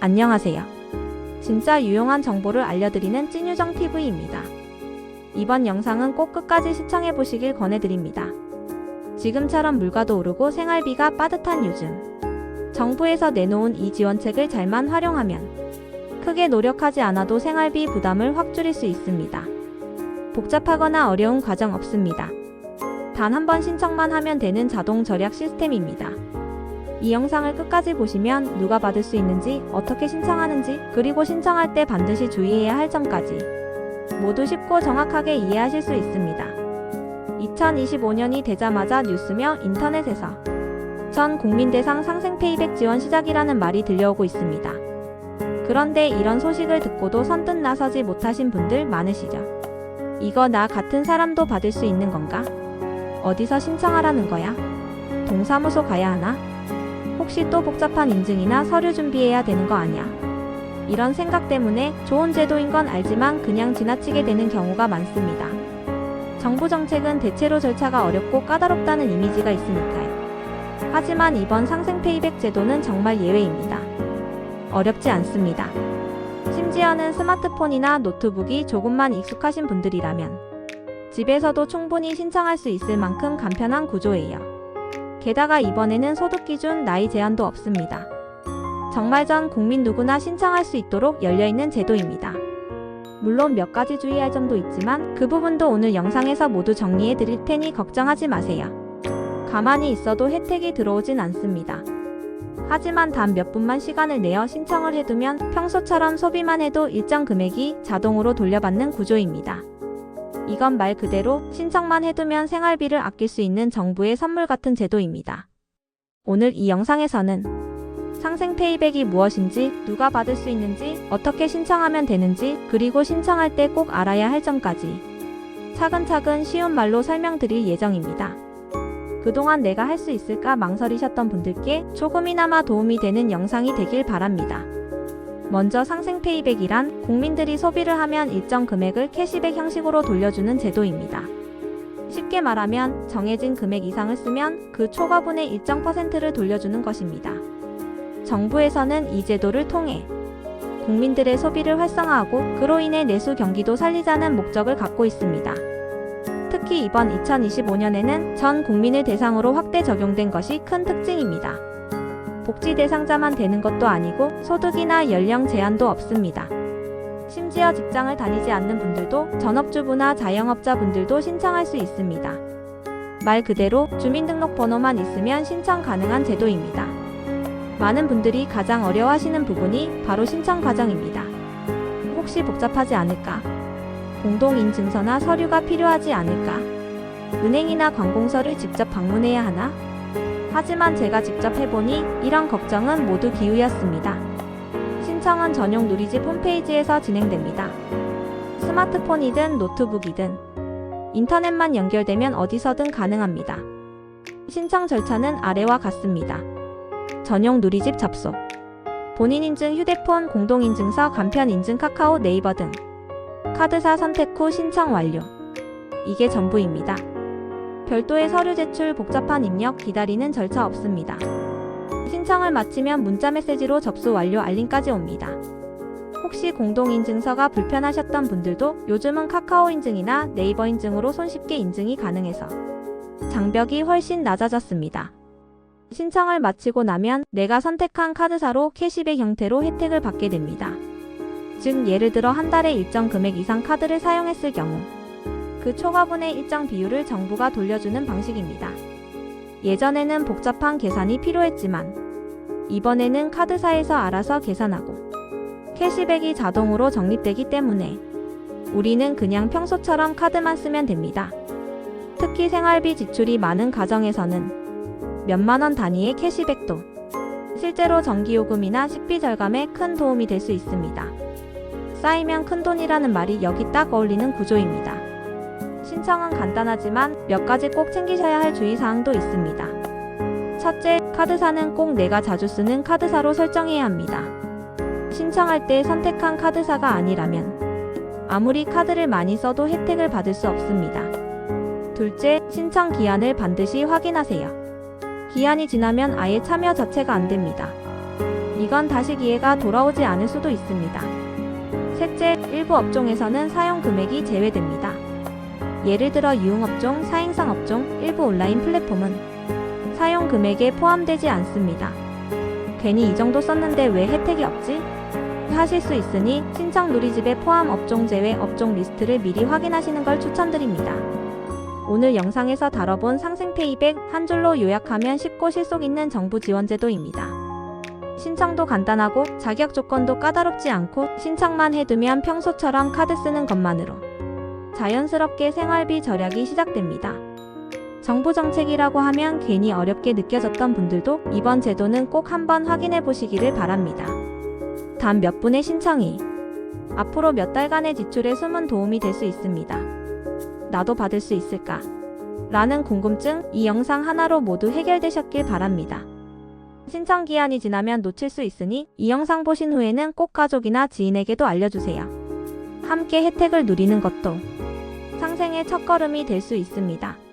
안녕하세요. 진짜 유용한 정보를 알려드리는 찐유정 TV입니다. 이번 영상은 꼭 끝까지 시청해 보시길 권해드립니다. 지금처럼 물가도 오르고 생활비가 빠듯한 요즘. 정부에서 내놓은 이 지원책을 잘만 활용하면 크게 노력하지 않아도 생활비 부담을 확 줄일 수 있습니다. 복잡하거나 어려운 과정 없습니다. 단 한 번 신청만 하면 되는 자동 절약 시스템입니다. 이 영상을 끝까지 보시면 누가 받을 수 있는지, 어떻게 신청하는지, 그리고 신청할 때 반드시 주의해야 할 점까지 모두 쉽고 정확하게 이해하실 수 있습니다. 2025년이 되자마자 뉴스며 인터넷에서 전 국민 대상 상생 페이백 지원 시작이라는 말이 들려오고 있습니다. 그런데 이런 소식을 듣고도 선뜻 나서지 못하신 분들 많으시죠? 이거 나 같은 사람도 받을 수 있는 건가? 어디서 신청하라는 거야? 동사무소 가야 하나? 혹시 또 복잡한 인증이나 서류 준비해야 되는 거 아니야? 이런 생각 때문에 좋은 제도인 건 알지만 그냥 지나치게 되는 경우가 많습니다. 정부 정책은 대체로 절차가 어렵고 까다롭다는 이미지가 있으니까요. 하지만 이번 상생 페이백 제도는 정말 예외입니다. 어렵지 않습니다. 심지어는 스마트폰이나 노트북이 조금만 익숙하신 분들이라면 집에서도 충분히 신청할 수 있을 만큼 간편한 구조예요. 게다가 이번에는 소득 기준 나이 제한도 없습니다. 정말 전 국민 누구나 신청할 수 있도록 열려있는 제도입니다. 물론 몇 가지 주의할 점도 있지만 그 부분도 오늘 영상에서 모두 정리해 드릴 테니 걱정하지 마세요. 가만히 있어도 혜택이 들어오진 않습니다. 하지만 단 몇 분만 시간을 내어 신청을 해두면 평소처럼 소비만 해도 일정 금액이 자동으로 돌려받는 구조입니다. 이건 말 그대로 신청만 해두면 생활비를 아낄 수 있는 정부의 선물 같은 제도입니다. 오늘 이 영상에서는 상생 페이백이 무엇인지, 누가 받을 수 있는지, 어떻게 신청하면 되는지, 그리고 신청할 때 꼭 알아야 할 점까지 차근차근 쉬운 말로 설명드릴 예정입니다. 그동안 내가 할 수 있을까 망설이셨던 분들께 조금이나마 도움이 되는 영상이 되길 바랍니다. 먼저 상생 페이백이란 국민들이 소비를 하면 일정 금액을 캐시백 형식으로 돌려주는 제도입니다. 쉽게 말하면 정해진 금액 이상을 쓰면 그 초과분의 일정 퍼센트를 돌려주는 것입니다. 정부에서는 이 제도를 통해 국민들의 소비를 활성화하고 그로 인해 내수 경기도 살리자는 목적을 갖고 있습니다. 특히 이번 2025년에는 전 국민을 대상으로 확대 적용된 것이 큰 특징입니다. 복지 대상자만 되는 것도 아니고 소득이나 연령 제한도 없습니다. 심지어 직장을 다니지 않는 분들도 전업주부나 자영업자 분들도 신청할 수 있습니다. 말 그대로 주민등록번호만 있으면 신청 가능한 제도입니다. 많은 분들이 가장 어려워하시는 부분이 바로 신청 과정입니다. 혹시 복잡하지 않을까? 공동인증서나 서류가 필요하지 않을까? 은행이나 관공서를 직접 방문해야 하나? 하지만 제가 직접 해보니 이런 걱정은 모두 기우였습니다. 신청은 전용 누리집 홈페이지에서 진행됩니다. 스마트폰이든 노트북이든 인터넷만 연결되면 어디서든 가능합니다. 신청 절차는 아래와 같습니다. 전용 누리집 접속, 본인 인증 휴대폰 공동인증서 간편 인증 카카오 네이버 등 카드사 선택 후 신청 완료. 이게 전부입니다. 별도의 서류 제출 복잡한 입력 기다리는 절차 없습니다. 신청을 마치면 문자 메시지로 접수 완료 알림까지 옵니다. 혹시 공동인증서가 불편하셨던 분들도 요즘은 카카오 인증이나 네이버 인증으로 손쉽게 인증이 가능해서 장벽이 훨씬 낮아졌습니다. 신청을 마치고 나면 내가 선택한 카드사로 캐시백 형태로 혜택을 받게 됩니다. 즉 예를 들어 한 달에 일정 금액 이상 카드를 사용했을 경우 그 초과분의 일정 비율을 정부가 돌려주는 방식입니다. 예전에는 복잡한 계산이 필요했지만 이번에는 카드사에서 알아서 계산하고 캐시백이 자동으로 적립되기 때문에 우리는 그냥 평소처럼 카드만 쓰면 됩니다. 특히 생활비 지출이 많은 가정에서는 몇만 원 단위의 캐시백도 실제로 전기요금이나 식비 절감에 큰 도움이 될 수 있습니다. 쌓이면 큰 돈이라는 말이 여기 딱 어울리는 구조입니다. 신청은 간단하지만 몇 가지 꼭 챙기셔야 할 주의사항도 있습니다. 첫째, 카드사는 꼭 내가 자주 쓰는 카드사로 설정해야 합니다. 신청할 때 선택한 카드사가 아니라면 아무리 카드를 많이 써도 혜택을 받을 수 없습니다. 둘째, 신청 기한을 반드시 확인하세요. 기한이 지나면 아예 참여 자체가 안 됩니다. 이건 다시 기회가 돌아오지 않을 수도 있습니다. 셋째, 일부 업종에서는 사용 금액이 제외됩니다. 예를 들어 유흥업종, 사행상 업종, 일부 온라인 플랫폼은 사용 금액에 포함되지 않습니다. 괜히 이 정도 썼는데 왜 혜택이 없지? 하실 수 있으니 신청 누리집에 포함 업종 제외 업종 리스트를 미리 확인하시는 걸 추천드립니다. 오늘 영상에서 다뤄본 상생 페이백 한 줄로 요약하면 쉽고 실속 있는 정부 지원 제도입니다. 신청도 간단하고 자격 조건도 까다롭지 않고 신청만 해두면 평소처럼 카드 쓰는 것만으로 자연스럽게 생활비 절약이 시작됩니다. 정부 정책이라고 하면 괜히 어렵게 느껴졌던 분들도 이번 제도는 꼭 한번 확인해 보시기를 바랍니다. 단 몇 분의 신청이 앞으로 몇 달간의 지출에 숨은 도움이 될 수 있습니다. 나도 받을 수 있을까? 라는 궁금증 이 영상 하나로 모두 해결되셨길 바랍니다. 신청 기한이 지나면 놓칠 수 있으니 이 영상 보신 후에는 꼭 가족이나 지인에게도 알려주세요. 함께 혜택을 누리는 것도 상생의 첫걸음이 될 수 있습니다.